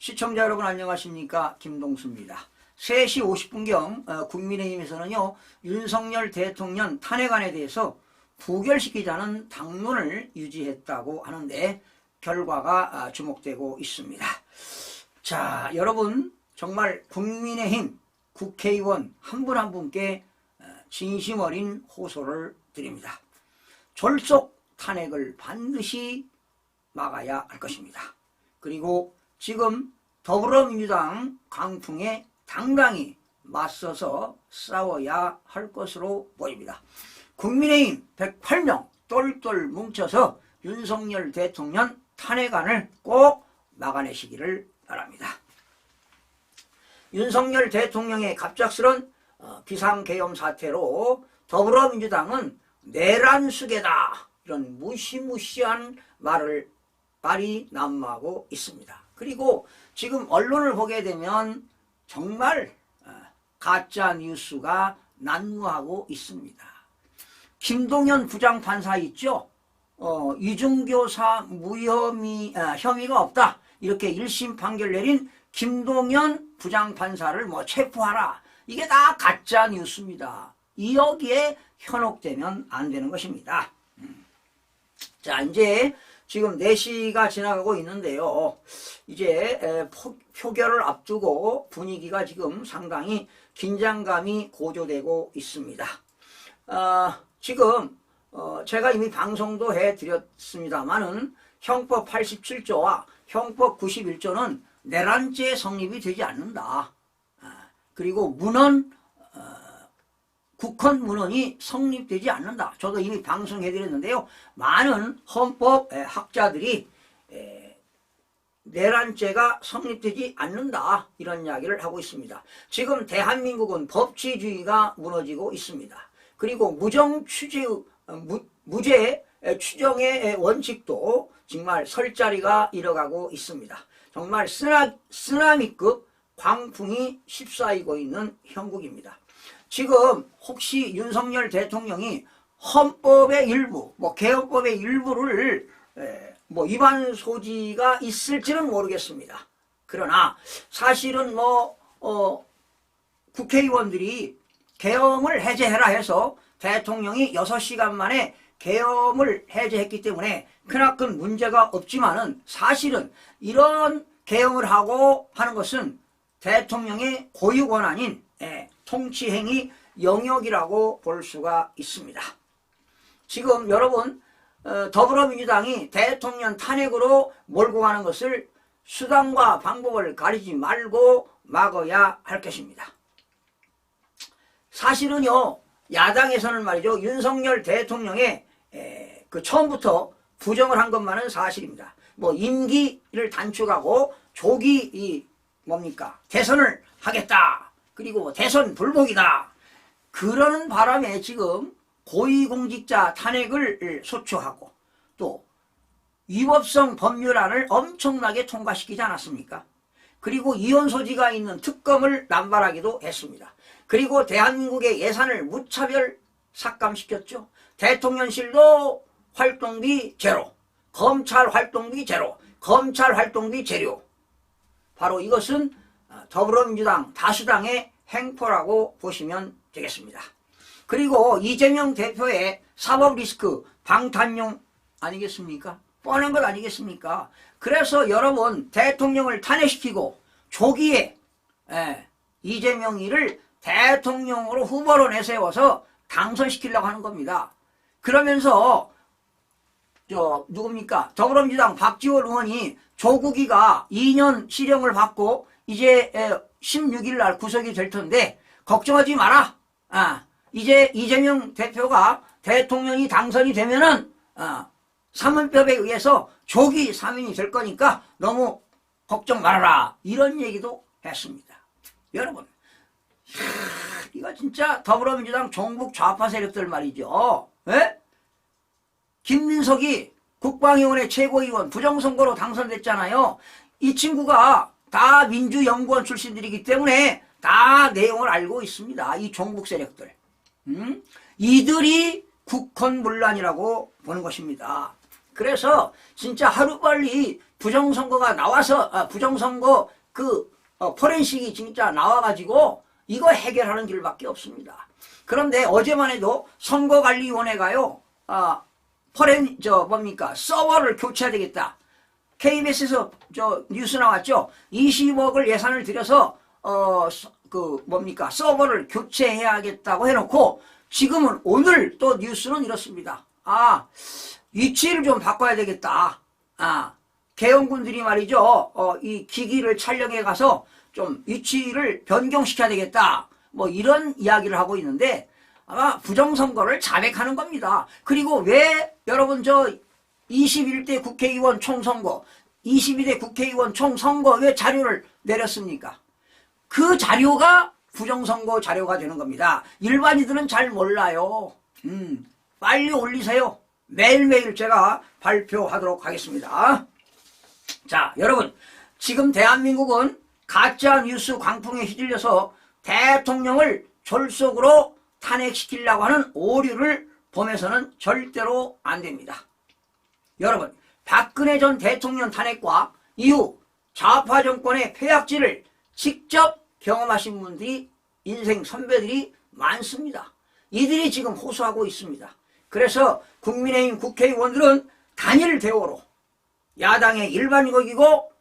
시청자 여러분 안녕하십니까 김동수입니다. 3시 50분경 어, 국민의힘에서는요 윤석열 대통령 탄핵안에 대해서 부결시키자는 당론을 유지했다고 하는데 결과가 아, 주목되고 있습니다. 자 여러분 정말 국민의힘 국회의원 한 분한 분께 어, 진심 어린 호소를 드립니다. 졸속 탄핵을 반드시 막아야 할 것입니다. 그리고 지금 더불어민주당 강풍에 당당히 맞서서 싸워야 할 것으로 보입니다. 국민의힘 108명 똘똘 뭉쳐서 윤석열 대통령 탄핵안을 꼭 막아내시기를 바랍니다. 윤석열 대통령의 갑작스런 어, 비상계엄 사태로 더불어민주당은 내란수계다 이런 무시무시한 말을 말이 난무하고 있습니다. 그리고 지금 언론을 보게 되면 정말 어, 가짜 뉴스가 난무하고 있습니다. 김동연 부장판사 있죠? 어, 이중교사 무혐의 아, 혐의가 없다 이렇게 1심 판결 내린 김동연 부장판사를 뭐 체포하라 이게 다 가짜 뉴스입니다. 이 여기에 현혹되면 안 되는 것입니다. 음. 자 이제 지금 4시가 지나가고 있는데요. 이제 표결을 앞두고 분위기가 지금 상당히 긴장감이 고조되고 있습니다. 아, 지금 어, 제가 이미 방송도 해드렸습니다만은 형법 87조와 형법 91조는 내란죄 성립이 되지 않는다. 아, 그리고 문헌 어, 국헌 문헌이 성립되지 않는다. 저도 이미 방송해드렸는데요. 많은 헌법 에, 학자들이 에, 내란죄가 성립되지 않는다. 이런 이야기를 하고 있습니다. 지금 대한민국은 법치주의가 무너지고 있습니다. 그리고 무정 추재, 무, 무죄 추정의 원칙도 정말 설 자리가 잃어가고 있습니다. 정말 쓰나, 쓰나미급 광풍이 휩싸이고 있는 형국입니다. 지금 혹시 윤석열 대통령이 헌법의 일부, 뭐 개헌법의 일부를 에, 뭐 위반 소지가 있을지는 모르겠습니다. 그러나 사실은 뭐 어, 국회의원들이 계엄을 해제해라 해서 대통령이 6시간 만에 계엄을 해제했기 때문에 크나큰 문제가 없지만은 사실은 이런 계엄을 하고 하는 것은 대통령의 고유 권한인 예, 통치행위 영역이라고 볼 수가 있습니다. 지금 여러분 어, 더불어민주당이 대통령 탄핵으로 몰고 가는 것을 수단과 방법을 가리지 말고 막아야 할 것입니다. 사실은요 야당에서는 말이죠 윤석열 대통령의 에, 그 처음부터 부정을 한 것만은 사실입니다. 뭐 임기를 단축하고 조기 이 뭡니까 대선을 하겠다 그리고 뭐 대선 불복이다 그러는 바람에 지금 고위공직자 탄핵을 소추하고 또 위법성 법률안을 엄청나게 통과시키지 않았습니까? 그리고 이혼 소지가 있는 특검을 남발하기도 했습니다. 그리고 대한민국의 예산을 무차별 삭감시켰죠. 대통령실도 활동비 제로, 검찰 활동비 제로, 검찰 활동비 제로. 바로 이것은 더불어민주당 다수당의 행포라고 보시면 되겠습니다. 그리고 이재명 대표의 사법 리스크 방탄용 아니겠습니까? 뻔한 것 아니겠습니까? 그래서 여러분 대통령을 탄핵시키고 조기에 예, 이재명이를 대통령으로 후보로 내세워서 당선시키려고 하는 겁니다. 그러면서 저 누굽니까? 더불어민주당 박지원 의원이 조국이가 2년 실형을 받고 이제 16일 날 구속이 될 텐데 걱정하지 마라. 아, 이제 이재명 대표가 대통령이 당선이 되면은 아, 사문법에 의해서 조기 사면이 될 거니까 너무 걱정 말아라. 이런 얘기도 했습니다. 여러분, 이야, 이거 진짜 더불어민주당 종북 좌파 세력들 말이죠. 에? 김민석이 국방위원회 최고위원 부정선거로 당선됐잖아요. 이 친구가 다 민주연구원 출신들이기 때문에 다 내용을 알고 있습니다. 이 종북 세력들. 음? 이들이 국헌문란이라고 보는 것입니다. 그래서 진짜 하루빨리 부정선거가 나와서 아, 부정선거 그 어, 포렌식이 진짜 나와가지고 이거 해결하는 길밖에 없습니다. 그런데 어제만 해도 선거관리위원회가요, 아, 포렌 저 뭡니까 서버를 교체해야 되겠다. KBS에서 저 뉴스 나왔죠. 20억을 예산을 들여서 어 그 뭡니까 서버를 교체해야겠다고 해놓고 지금은 오늘 또 뉴스는 이렇습니다. 아 위치를 좀 바꿔야 되겠다. 아 개헌군들이 말이죠. 어, 이 기기를 촬영해 가서 좀 위치를 변경시켜야 되겠다. 뭐 이런 이야기를 하고 있는데 아마 부정선거를 자백하는 겁니다. 그리고 왜 여러분 저 21대 국회의원 총선거, 22대 국회의원 총선거 왜 자료를 내렸습니까? 그 자료가 부정선거 자료가 되는 겁니다. 일반인들은 잘 몰라요. 음, 빨리 올리세요. 매일매일 제가 발표하도록 하겠습니다. 자, 여러분. 지금 대한민국은 가짜 뉴스 광풍에 휘둘려서 대통령을 졸속으로 탄핵시키려고 하는 오류를 범해서는 절대로 안 됩니다. 여러분, 박근혜 전 대통령 탄핵과 이후 좌파 정권의 폐악질을 직접 경험하신 분들이 인생 선배들이 많습니다. 이들이 지금 호소하고 있습니다. 그래서 국민의힘 국회의원들은 단일 대오로 야당의 일반적이고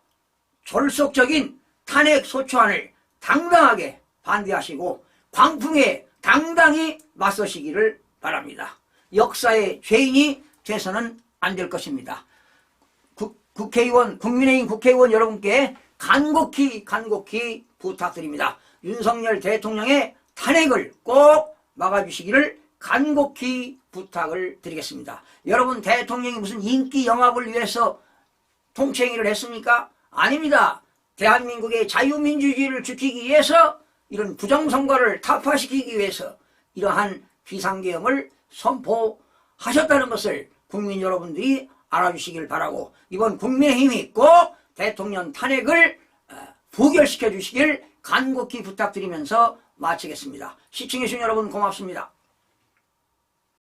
졸속적인 탄핵 소추안을 당당하게 반대하시고 광풍에 당당히 맞서시기를 바랍니다. 역사의 죄인이 돼서는 안 될 것입니다. 국, 국회의원, 국민의힘 국회의원 여러분께 간곡히 간곡히 부탁드립니다. 윤석열 대통령의 탄핵을 꼭 막아주시기를 간곡히 부탁을 드리겠습니다. 여러분 대통령이 무슨 인기 영합을 위해서 통치행위를 했습니까? 아닙니다. 대한민국의 자유민주주의를 지키기 위해서 이런 부정선거를 타파시키기 위해서 이러한 비상계엄을 선포하셨다는 것을 국민 여러분들이 알아주시길 바라고 이번 국민의힘이 꼭 대통령 탄핵을 어, 부결시켜 주시길 간곡히 부탁드리면서 마치겠습니다. 시청해주신 여러분 고맙습니다.